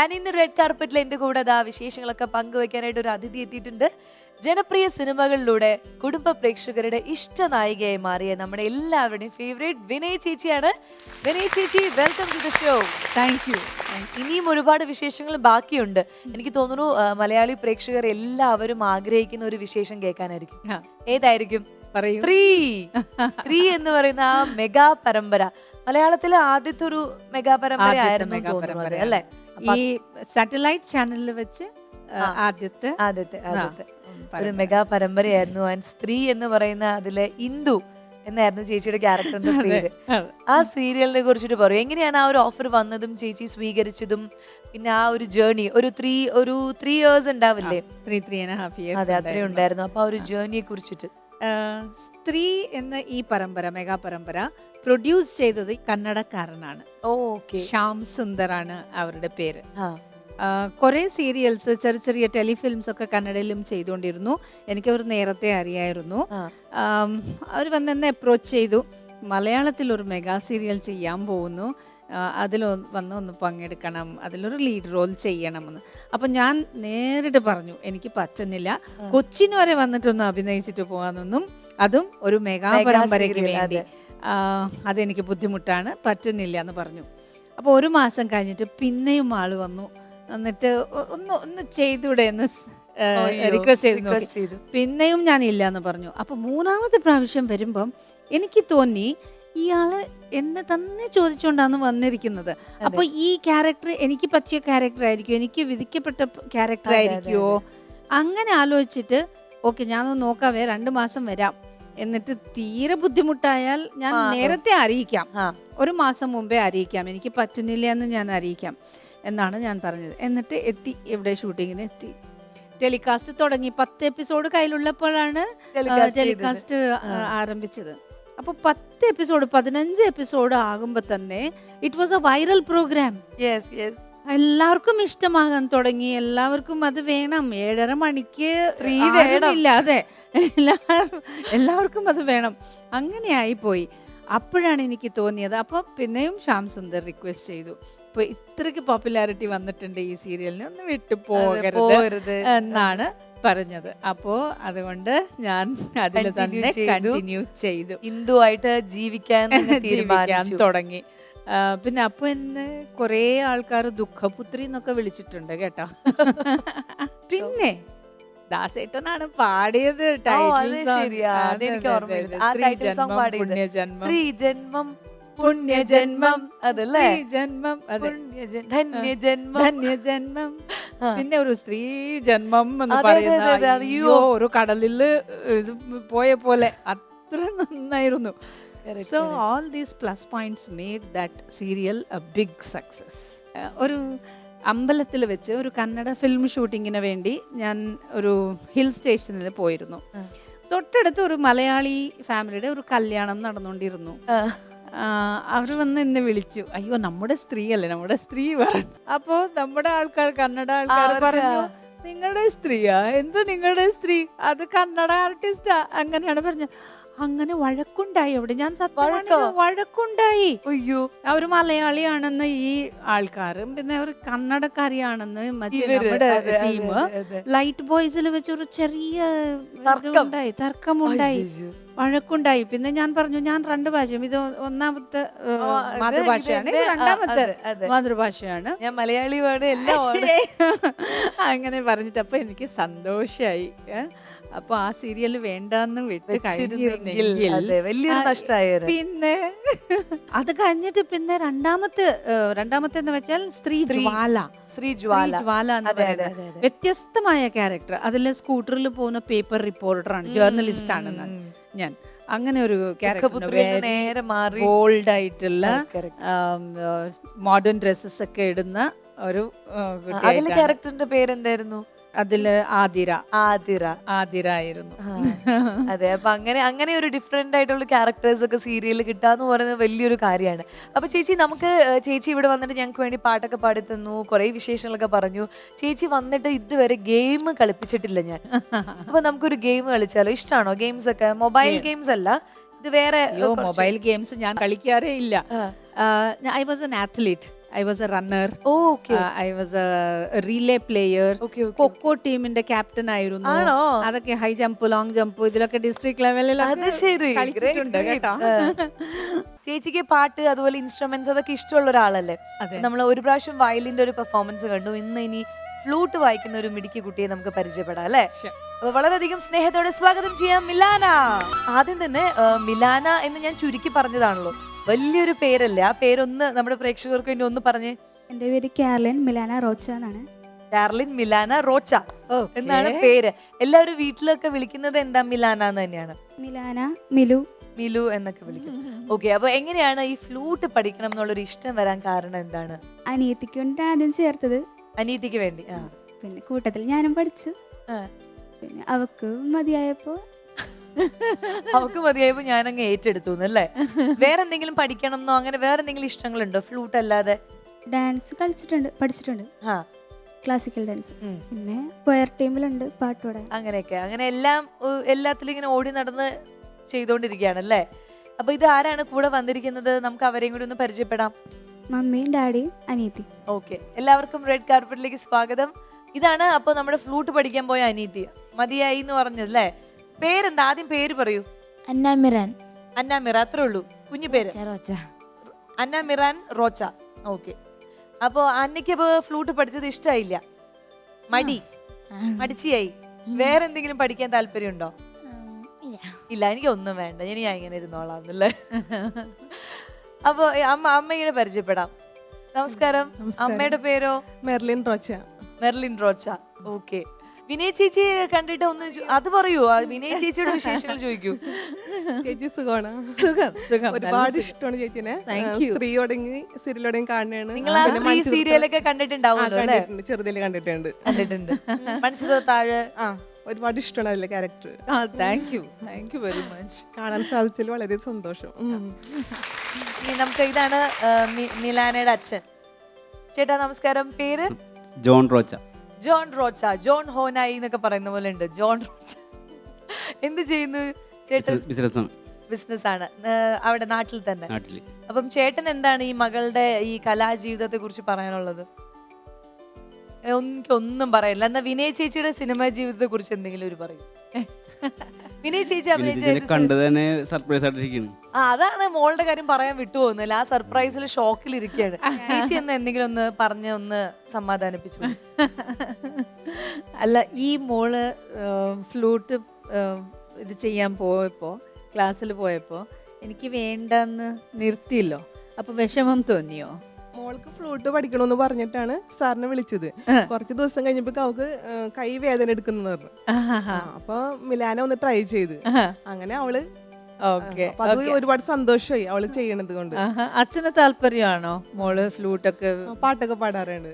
And ഇന്ന് red കാർപ്പറ്റിൽ എന്റെ കൂടെ അതാ വിശേഷങ്ങളൊക്കെ പങ്കുവെക്കാനായിട്ട് ഒരു അതിഥി എത്തിയിട്ടുണ്ട്. ജനപ്രിയ സിനിമകളിലൂടെ കുടുംബ പ്രേക്ഷകരുടെ ഇഷ്ട നായികയായി മാറിയ നമ്മുടെ എല്ലാവരുടെയും ഫേവറേറ്റ് വിനയ് ചേച്ചിയാണ്. വിനയ് ചേച്ചി welcome to the show thank you ഇനിയും ഒരുപാട് വിശേഷങ്ങൾ ബാക്കിയുണ്ട്. എനിക്ക് തോന്നുന്നു മലയാളി പ്രേക്ഷകർ എല്ലാവരും ആഗ്രഹിക്കുന്ന ഒരു വിശേഷം കേൾക്കാനായിരിക്കും. ഏതായിരിക്കും. സ്ത്രീ. സ്ത്രീ എന്ന് പറയുന്ന ആ മെഗാ പരമ്പര. മലയാളത്തിലെ ആദ്യത്തെ ഒരു മെഗാ പരമ്പര ആയിരുന്നു. അല്ലേ? ഈ സാറ്റലൈറ്റ് ചാനലിൽ വെച്ച് ആദ്യത്തെ ആദ്യത്തെ ആദ്യത്തെ. ഒരു മെഗാ പരമ്പരയായിരുന്നു ആൻഡ് സ്ത്രീ എന്ന് പറയുന്ന അതിലെ ഇന്ദു എന്നായിരുന്നു ചേച്ചിയുടെ ക്യാരക്ടറിന്റെ പേര്. ആ സീരിയലിനെ കുറിച്ചിട്ട് പറയും. എങ്ങനെയാണ് ആ ഒരു ഓഫർ വന്നതും ചേച്ചി സ്വീകരിച്ചതും പിന്നെ ആ ഒരു ജേർണി? ഒരു ത്രീ ഒരു ത്രീ ഇയേഴ്സ് ഉണ്ടാവില്ലേ? Three three and half years അതെ അത്രയും ഉണ്ടായിരുന്നു. അപ്പൊ ആ ഒരു ജേർണിയെ കുറിച്ചിട്ട്. സ്ത്രീ എന്ന ഈ പരമ്പര മെഗാ പരമ്പര പ്രൊഡ്യൂസ് ചെയ്തത് കന്നഡക്കാരനാണ് ഓക്കെ. ശ്യാം സുന്ദറാണ് അവരുടെ പേര്. കുറേ സീരിയൽസ് ചെറിയ ചെറിയ ടെലിഫിലിംസ് ഒക്കെ കന്നഡയിലും ചെയ്തുകൊണ്ടിരുന്നു എനിക്കവർ നേരത്തെ അറിയായിരുന്നു. അവർ വന്നെന്നെ അപ്രോച്ച് ചെയ്തു. മലയാളത്തിൽ ഒരു മെഗാ സീരിയൽ ചെയ്യാൻ പോകുന്നു. അതിൽ വന്ന് ഒന്ന് പങ്കെടുക്കണം അതിലൊരു ലീഡ് റോൾ ചെയ്യണമെന്ന്. അപ്പം ഞാൻ നേരിട്ട് പറഞ്ഞു എനിക്ക് പറ്റുന്നില്ല. കൊച്ചിന് വരെ വന്നിട്ടൊന്ന് അഭിനയിച്ചിട്ട് പോകാനൊന്നും അതും ഒരു മെഗാ പരമ്പരയ്ക്ക് വേണ്ടി. അതെനിക്ക് ബുദ്ധിമുട്ടാണ് പറ്റുന്നില്ല എന്ന് പറഞ്ഞു. അപ്പോൾ ഒരു മാസം കഴിഞ്ഞിട്ട് പിന്നെയും ആൾ വന്നു. എന്നിട്ട് ഒന്ന് ഒന്ന് ചെയ്തൂടെ എന്ന്. റിക്വസ്റ്റ് ചെയ്തു പിന്നെയും ഞാൻ ഇല്ല എന്ന് പറഞ്ഞു. അപ്പോൾ മൂന്നാമത്തെ പ്രാവശ്യം വരുമ്പം എനിക്ക് തോന്നി ഇയാൾ എന്നെ തന്നെ ചോദിച്ചുകൊണ്ടാണ് വന്നിരിക്കുന്നത്. അപ്പൊ ഈ ക്യാരക്ടർ എനിക്ക് പറ്റിയ ക്യാരക്ടർ ആയിരിക്കും എനിക്ക് വിധിക്കപ്പെട്ട ക്യാരക്ടർ ആയിരിക്കുമോ അങ്ങനെ ആലോചിച്ചിട്ട് ഓക്കെ ഞാനൊന്ന് നോക്കാവേ രണ്ടു മാസം വരാം. എന്നിട്ട് തീരെ ബുദ്ധിമുട്ടായാൽ ഞാൻ നേരത്തെ അറിയിക്കാം. ഒരു മാസം മുമ്പേ അറിയിക്കാം. എനിക്ക് പറ്റുന്നില്ല എന്ന് ഞാൻ അറിയിക്കാം എന്നാണ് ഞാൻ പറഞ്ഞത്. എന്നിട്ട് എത്തി എവിടെ ഷൂട്ടിങ്ങിന് എത്തി. ടെലികാസ്റ്റ് തുടങ്ങി. പത്ത് എപ്പിസോഡ് കയ്യിലുള്ളപ്പോഴാണ് ടെലികാസ്റ്റ് ആരംഭിച്ചത്. അപ്പോൾ പത്ത് എപ്പിസോഡ് പതിനഞ്ച് എപ്പിസോഡ് ആകുമ്പോൾ തന്നെ it was a viral programme yes yes എല്ലാവർക്കും ഇഷ്ടമാകാൻ തുടങ്ങി. എല്ലാവർക്കും അത് വേണം. ഏഴര മണിക്ക് സ്ത്രീ വേണമില്ല അതെ. എല്ലാവരും എല്ലാവർക്കും അത് വേണം. അങ്ങനെ ആയിപ്പോയി. അപ്പോഴാണ് എനിക്ക് തോന്നിയത്. അപ്പോൾ പിന്നെയും ശ്യാം സുന്ദർ റിക്വസ്റ്റ് ചെയ്തു. ഇപ്പൊ ഇത്രയ്ക്ക് പോപ്പുലാരിറ്റി വന്നിട്ടുണ്ട് ഈ സീരിയലിന് ഒന്ന് വിട്ടു പോകരുത്. എന്നാണ് പറഞ്ഞത്. അപ്പോ അതുകൊണ്ട് ഞാൻ അതിൽ തന്നെ. കണ്ടിന്യൂ ചെയ്തു. ഹിന്ദു ആയിട്ട് ജീവിക്കാൻ ജീവിക്കാൻ തുടങ്ങി. പിന്നെ അപ്പൊ എന്നെ കുറേ ആൾക്കാർ ദുഃഖപുത്രി എന്നൊക്കെ വിളിച്ചിട്ടുണ്ട് കേട്ടോ. പിന്നെ ദാസേട്ടനാണ് പാടിയത് ജന്മം. പുണ്യജന്മം. അതല്ലേ? ജന്മം ധന്യജന്മം. ധന്യജന്മം. പിന്നെ ഒരു സ്ത്രീ ജന്മം എന്ന് പറയുന്ന. അയ്യോ ഒരു കടലിൽ പോയ പോലെ അത്ര നന്നായിരുന്നു. So. All these plus points made that serial a big success ഒരു അമ്പലത്തിൽ വെച്ച് ഒരു കന്നഡ ഫിലിം ഷൂട്ടിങ്ങിന് വേണ്ടി ഞാൻ ഒരു ഹിൽ സ്റ്റേഷനിൽ പോയിരുന്നു. തൊട്ടടുത്ത് ഒരു മലയാളി ഫാമിലിയുടെ ഒരു കല്യാണം നടന്നുകൊണ്ടിരുന്നു. അവർ വന്ന് എന്നെ വിളിച്ചു. അയ്യോ നമ്മുടെ സ്ത്രീ അല്ലേ നമ്മുടെ സ്ത്രീ പറഞ്ഞു. അപ്പോ നമ്മുടെ ആൾക്കാർ കന്നഡ ആൾക്കാർ പറഞ്ഞു നിങ്ങളുടെ സ്ത്രീയാ? എന്ത് നിങ്ങളുടെ സ്ത്രീ? അത് കന്നഡ ആർട്ടിസ്റ്റാ? അങ്ങനെയാണ് പറഞ്ഞത് അങ്ങനെ വഴക്കുണ്ടായി അവിടെ. ഞാൻ സത്യം വഴക്കുണ്ടായി. അയ്യോ അവർ മലയാളിയാണെന്ന് ഈ ആൾക്കാരും പിന്നെ അവർ കന്നഡക്കാരിയാണെന്ന് ടീം. ലൈറ്റ് ബോയ്സിൽ വെച്ചൊരു ചെറിയ. ഇതുണ്ടായി. തർക്കമുണ്ടായി. വഴക്കുണ്ടായി. പിന്നെ ഞാൻ പറഞ്ഞു ഞാൻ രണ്ട് ഭാഷയും ഇത് ഒന്നാമത്തെ ഏഹ്, മാതൃഭാഷയാണ് ഇത് രണ്ടാമത്തെ. മാതൃഭാഷയാണ്. ഞാൻ മലയാളിയാണ് എല്ലാം അങ്ങനെ പറഞ്ഞിട്ട് അപ്പൊ എനിക്ക് സന്തോഷായി ഏ? അപ്പൊ ആ സീരിയൽ വേണ്ടാന്ന് വിട്ട് വെച്ചിരുന്നെങ്കിൽ കഴിഞ്ഞിരുന്നെങ്കിൽ അതെ വലിയൊരു പിന്നെ അത് കഴിഞ്ഞിട്ട് പിന്നെ രണ്ടാമത്തെ ഏഹ്, രണ്ടാമത്തെ എന്ന് വെച്ചാൽ സ്ത്രീ ജ്വാല. ശ്രീ സ്ത്രീ ജ്വാല. ജ്വാല എന്ന് അതെ, അതെ, പറയുന്നത്. അതെ. വ്യത്യസ്തമായ ക്യാരക്ടർ. അതിൽ സ്കൂട്ടറിൽ പോകുന്ന പേപ്പർ റിപ്പോർട്ടറാണ് ജേർണലിസ്റ്റ് ആണ് ഞാൻ. ഞാൻ. അങ്ങനെ ഒരു ഓൾഡ് നേരെ മാറി ബോൾഡ് ആയിട്ടുള്ള മോഡേൺ ഡ്രസ്സസ് ഒക്കെ ഇടുന്ന ഒരു അതിലെ. ക്യാരക്ടറിന്റെ പേരെന്തായിരുന്നു? അതിൽ ആതിര. ആതിര. ആതിര ആയിരുന്നു അതെ. അപ്പൊ അങ്ങനെ അങ്ങനെ ഒരു ഡിഫറെന്റ് ആയിട്ടുള്ള ക്യാരക്ടേഴ്സ് ഒക്കെ സീരിയലിൽ കിട്ടാന്ന് പറയുന്നത് വലിയൊരു കാര്യമാണ്. അപ്പൊ ചേച്ചി നമുക്ക് ചേച്ചി ഇവിടെ വന്നിട്ട് ഞങ്ങൾക്ക് വേണ്ടി പാട്ടൊക്കെ പാടി തന്നു കുറെ വിശേഷങ്ങളൊക്കെ പറഞ്ഞു. ചേച്ചി വന്നിട്ട് ഇതുവരെ ഗെയിം കളിപ്പിച്ചിട്ടില്ല ഞാൻ. അപ്പൊ നമുക്കൊരു ഗെയിം കളിച്ചാലോ? ഇഷ്ടമാണോ ഗെയിംസ് ഒക്കെ? മൊബൈൽ ഗെയിംസ് അല്ല. ഇത് വേറെ മൊബൈൽ ഗെയിംസ് ഞാൻ കളിക്കാറേ ഇല്ല. I was an athlete I was a runner okay I was a relay player kho kho ടീമിന്റെ ക്യാപ്റ്റൻ ആയിരുന്നു. അതൊക്കെ ഹൈ ജമ്പ് ലോങ് ജമ്പ് ഇതിലൊക്കെ ഡിസ്ട്രിക്ട് ലെവലിൽ കളിച്ചിട്ടുണ്ട് കേട്ടോ. ചേച്ചിക്ക് പാട്ട് അതുപോലെ ഇൻസ്ട്രുമെന്റ്സ് അതൊക്കെ ഇഷ്ടമുള്ള ഒരാളല്ലേ. നമ്മൾ ഒരു പ്രാവശ്യം വയലിന്റെ ഒരു പെർഫോമൻസ് കണ്ടു. ഇന്ന് ഇനി ഫ്ലൂട്ട് വായിക്കുന്ന ഒരു മിടുക്കി കുട്ടിയെ നമുക്ക് പരിചയപ്പെടാം അല്ലേ? അപ്പൊ വളരെയധികം സ്നേഹത്തോടെ സ്വാഗതം ചെയ്യാം മിലാന. ആദ്യം തന്നെ മിലാന എന്ന് ഞാൻ ചുരുക്കി പറഞ്ഞതാണല്ലോ. വലിയൊരു പേരല്ലേ. ആ പേരൊന്ന് നമ്മുടെ പ്രേക്ഷകർക്ക് വേണ്ടി ഒന്ന് പറഞ്ഞേ. എന്റെ പേര് കാർലിൻ മിലാന റോച്ച എന്നാണ്. Carlin Milana Rocha. എന്നാണ് പേര്. എല്ലാവരും വീട്ടിലൊക്കെ വിളിക്കുന്നത് എന്താ മിലാന എന്ന് തന്നെയാണ്. മിലാന മിലു. മിലു എന്നൊക്കെ വിളിക്കും. ഓക്കെ അപ്പൊ എങ്ങനെയാണ് ഈ ഫ്ലൂട്ട് പഠിക്കണം എന്നുള്ളൊരു ഇഷ്ടം വരാൻ കാരണം എന്താണ്? അനീതിക്ക് വേണ്ടിയിട്ടാണ് ആദ്യം ചേർത്തത്. അനീതിക്ക് വേണ്ടി ആ. പിന്നെ കൂട്ടത്തിൽ ഞാനും പഠിച്ചു. പിന്നെ അവക്ക് മതിയായപ്പോൾ അവക്ക് മതിയായപ്പോ ഞാൻ അങ്ങ് ഏറ്റെടുത്തു അല്ലേ? വേറെ എന്തെങ്കിലും പഠിക്കണം എന്നോ അങ്ങനെ വേറെ എന്തെങ്കിലും ഇഷ്ടങ്ങളുണ്ടോ? ഫ്ലൂട്ട് അല്ലാതെ? ഡാൻസ് കളിച്ചിട്ടുണ്ട് പഠിച്ചിട്ടുണ്ട്. ആ ക്ലാസിക്കൽ ഡാൻസ് പിന്നെ കൊയർ ടീമിലുണ്ട് പാട്ടോടെ അങ്ങനെയൊക്കെ. അങ്ങനെ എല്ലാം എല്ലാത്തിലും ഇങ്ങനെ ഓടി നടന്ന് ചെയ്തോണ്ടിരിക്കുകയാണല്ലേ അപ്പൊ ഇത് ആരാണ് കൂടെ വന്നിരിക്കുന്നത്? നമുക്ക് അവരെയും കൂടി ഒന്ന് പരിചയപ്പെടാം. മമ്മിയും ഡാഡിയും അനീതി ഓക്കെ. എല്ലാവർക്കും റെഡ് കാർപ്പറ്റിലേക്ക് സ്വാഗതം. ഇതാണ് അപ്പൊ നമ്മുടെ ഫ്ലൂട്ട് പഠിക്കാൻ പോയ അനീതി മതിയായി എന്ന് പറഞ്ഞല്ലേ പേരെന്താ? ആദ്യം പേര് പറയൂ. അന്നാമിറാൻ അന്നാമിറ അത്രേ ഉള്ളൂ. കുഞ്ഞു പേര്. ചെറോച്ച അന്ന മിറാൻ റോച്ച. ഓക്കെ. അപ്പോ അന്നയ്ക്ക് അപ്പൊ ഫ്ലൂട്ട് പഠിച്ചത് ഇഷ്ടമായില്ല മടി. മടിച്ചിയായി. വേറെ എന്തെങ്കിലും പഠിക്കാൻ താല്പര്യമുണ്ടോ? ഇല്ല. ഇല്ല എനിക്ക് ഒന്നും വേണ്ട. ഇനി ഞാൻ ഇങ്ങനെ ഇരുന്നോളാം എന്നല്ലേ അപ്പൊ അമ്മ അമ്മയുടെ പരിചയപ്പെടാം. നമസ്കാരം. അമ്മയുടെ പേരോ? Merlin Rocha. Merlin Rocha. Okay. Vinay ചേച്ചിയെ കണ്ടിട്ട് ഒന്ന് ചോ- അത് പറയൂ. വിനയ വിനയ് ചേച്ചിയുടെ വിശേഷങ്ങൾ ചോദിക്കൂ. ചേച്ചി സുഖമാണ്. സുഖം സുഖം. ഒരുപാട് ഇഷ്ടമാണ് ചേച്ചിനെ. Thank ആ, you. സ്ത്രീയോടെങ്കിൽ സീരിയലോടെയും കാണുകയാണ്. നിങ്ങൾ ആ സ്ത്രീ സീരിയലൊക്കെ കണ്ടിട്ടുണ്ടാവുമല്ലോ അല്ലേ? ചെറുതിൽ കണ്ടിട്ടുണ്ട്. കണ്ടിട്ടുണ്ട്. മനസ്സിലോ താഴെ. ആ ഒരുപാട് ഇഷ്ടമാണ് അതിലെ ക്യാരക്ടർ. ആ thank you thank you very much കാണാൻ സാധിച്ചതിൽ വളരെ സന്തോഷം. ഉം. ഇനി നമുക്ക് ഇതാണ് ആ, മി- മിലാനയുടെ അച്ഛൻ. ചേട്ടാ നമസ്കാരം. പേര്? John Rocha. John Rocha John Honai എന്നൊക്കെ പറയുന്ന പോലെ ഉണ്ട്. ജോൺ റോച്ച. എന്ത് ചെയ്യുന്നു? ചേട്ടൻ ബിസിനസ് ബിസിനസ് ആണ് അവിടെ നാട്ടിൽ തന്നെ. അപ്പം ചേട്ടൻ എന്താണ് ഈ മകളുടെ ഈ കലാജീവിതത്തെ കുറിച്ച് പറയാനുള്ളത്? എനിക്കൊന്നും എനിക്ക് ഒന്നും പറയില്ല. എന്നാ വിനയ ചേച്ചിയുടെ സിനിമാ ജീവിതത്തെ കുറിച്ച് എന്തെങ്കിലും ഒരു പറയും. വിനയ് ചേച്ചി അഭിനയിച്ച തന്നെ സർപ്രൈസ് ആയിട്ടിരിക്കുന്നു ആ അതാണ് മോളുടെ കാര്യം പറയാൻ വിട്ടുപോകുന്നില്ല ആ സർപ്രൈസിൽ ഷോക്കിൽ ഇരിക്കുകയാണ്. ചേച്ചി എന്ന് എന്തെങ്കിലും ഒന്ന് പറഞ്ഞ് ഒന്ന് സമാധാനിപ്പിച്ചു അല്ല ഈ മോൾ ഫ്ലൂട്ട് ഇത് ചെയ്യാൻ പോയപ്പോൾ ക്ലാസ്സിൽ പോയപ്പോൾ എനിക്ക് വേണ്ടെന്ന് നിർത്തിയല്ലോ. അപ്പൊ വിഷമം തോന്നിയോ? മോൾക്ക് ഫ്ലൂട്ട് പഠിക്കണമെന്ന് പറഞ്ഞിട്ടാണ് സാറിനെ വിളിച്ചത്. കുറച്ച് ദിവസം കഴിഞ്ഞപ്പോ അവക്ക് കൈ വേദന എടുക്കുന്നു പറഞ്ഞു. അപ്പൊ മിലാന ഒന്ന് ട്രൈ ചെയ്ത്. അങ്ങനെ അവൾ അത് ഒരുപാട് സന്തോഷമായി അവൾ ചെയ്യണത് കൊണ്ട്. അച്ഛന് താല്പര്യമാണോ മോൾ ഫ്ലൂട്ടൊക്കെ പാട്ടൊക്കെ പാടാറുണ്ട്.